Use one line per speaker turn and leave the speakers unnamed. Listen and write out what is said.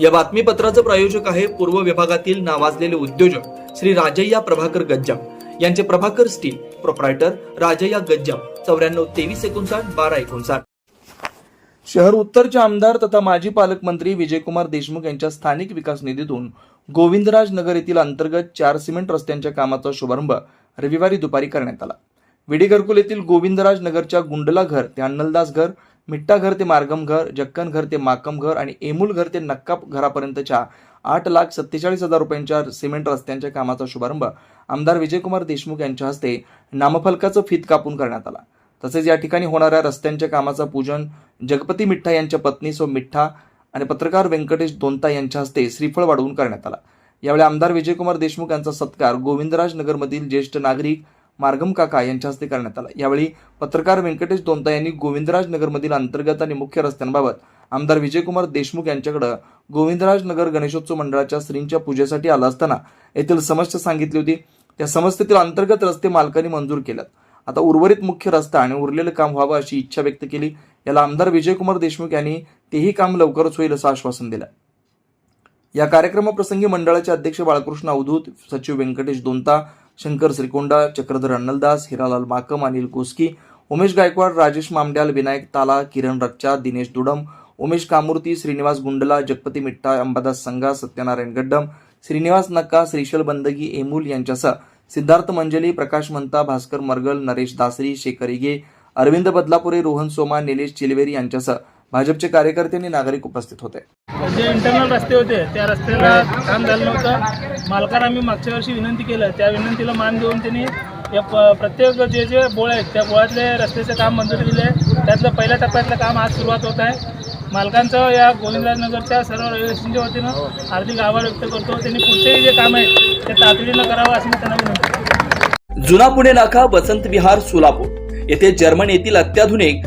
या बातमीपत्राचं प्रायोजक आहे पूर्व विभागातील नावाजलेले उद्योजक श्री राजय्या प्रभाकर गज्जाम. यांचे प्रभाकर स्टील प्रोप्रायटर राजय्या गज्जाम. चौऱ्याण्णव तेवीस एकोणसाठ बारा एकोणसाठ. शहर उत्तरचे आमदार तथा माजी पालकमंत्री विजयकुमार देशमुख यांच्या स्थानिक विकास निधीतून गोविंदराज नगर येथील अंतर्गत चार सिमेंट रस्त्यांच्या कामाचा शुभारंभ रविवारी दुपारी करण्यात आला. विडी घरकुल येथील गोविंदराज नगरच्या गुंडला घर ते अन्नलदास घर मिट्टा घर ते मार्गम घर जक्कन घर ते माकम घर आणि एमूल घर ते नक्का घरापर्यंतच्या आठ लाख सत्तेचाळीस हजार रुपयांच्या सिमेंट रस्त्यांच्या कामाचा शुभारंभ आमदार विजयकुमार देशमुख यांच्या हस्ते नामफलकाचं फीत कापून करण्यात आला. तसेच या ठिकाणी होणाऱ्या रस्त्यांच्या कामाचं पूजन जगपती मिठ्ठा यांच्या पत्नी सो मिठ्ठा आणि पत्रकार व्यंकटेश दोनता यांच्या हस्ते श्रीफळ वाढवून करण्यात आला. यावेळी आमदार विजयकुमार देशमुख यांचा सत्कार गोविंदराज नगरमधील ज्येष्ठ नागरिक मार्गम काका यांच्या हस्ते करण्यात आला. यावेळी पत्रकार व्यंकटेश दोंता यांनी गोविंदराज नगरमधील अंतर्गत आणि मुख्य रस्त्यांबाबत आमदार विजयकुमार देशमुख यांच्याकडे गोविंदराज नगर गणेशोत्सव मंडळाच्या श्रींच्या पूजेसाठी आला असताना येथील समस्या सांगितली होती. त्या समस्येतील अंतर्गत रस्ते मालकांनी मंजूर केल्यात. आता उर्वरित मुख्य रस्ता आणि उरलेलं काम व्हावं अशी इच्छा व्यक्त केली. याला आमदार विजयकुमार देशमुख यांनी तेही काम लवकरच होईल असं आश्वासन दिलं. या कार्यक्रमाप्रसंगी मंडळाचे अध्यक्ष बाळकृष्ण अवधूत सचिव व्यंकटेश दोंता शंकर श्रीकोंडा चक्रधर अन्नलदास हिरालाल माकम अनिल कोस्की उमेश गायकवाड राजेश मामड्याल विनायक ताला किरण रच्चा दिनेश दुडम उमेश कामूर्ती श्रीनिवास गुंडला जगपती मिठ्ठा अंबादास संघा सत्यनारायण गड्डम श्रीनिवास नक्का श्रीशल बंदगी एमूल यांच्यासह सिद्धार्थ मंजली प्रकाश मंता भास्कर मरगल नरेश दासरी शेखर इगे अरविंद बदलापुरे रोहन सोमा निलेश चिलवेरी यांच्यासह भाजपचे कार्यकर्ते आणि नागरिक उपस्थित होते.
जे इंटरनल रस्ते होते त्या रस्त्याला काम झालं नव्हतं. मालकाला आम्ही मागच्या वर्षी विनंती केलं. त्या विनंतीला मान देऊन त्यांनी या प प्रत्येक जे जे बोळ आहेत त्या बोळातले रस्त्याचे काम मंजुरी दिले त्यातलं पहिल्या टप्प्यातलं काम आज सुरुवात होत आहे. मालकांचं या गोविंदराजनगरच्या सर्व रहिवासींच्या वतीनं हार्दिक आभार व्यक्त करतो. त्यांनी पुढचेही जे काम आहे ते तातडीनं करावं अशी मी त्यांना विनंती.
जुना पुणे नाका वसंत विहार सोलापूर. येथे जर्मन येथील अत्याधुनिक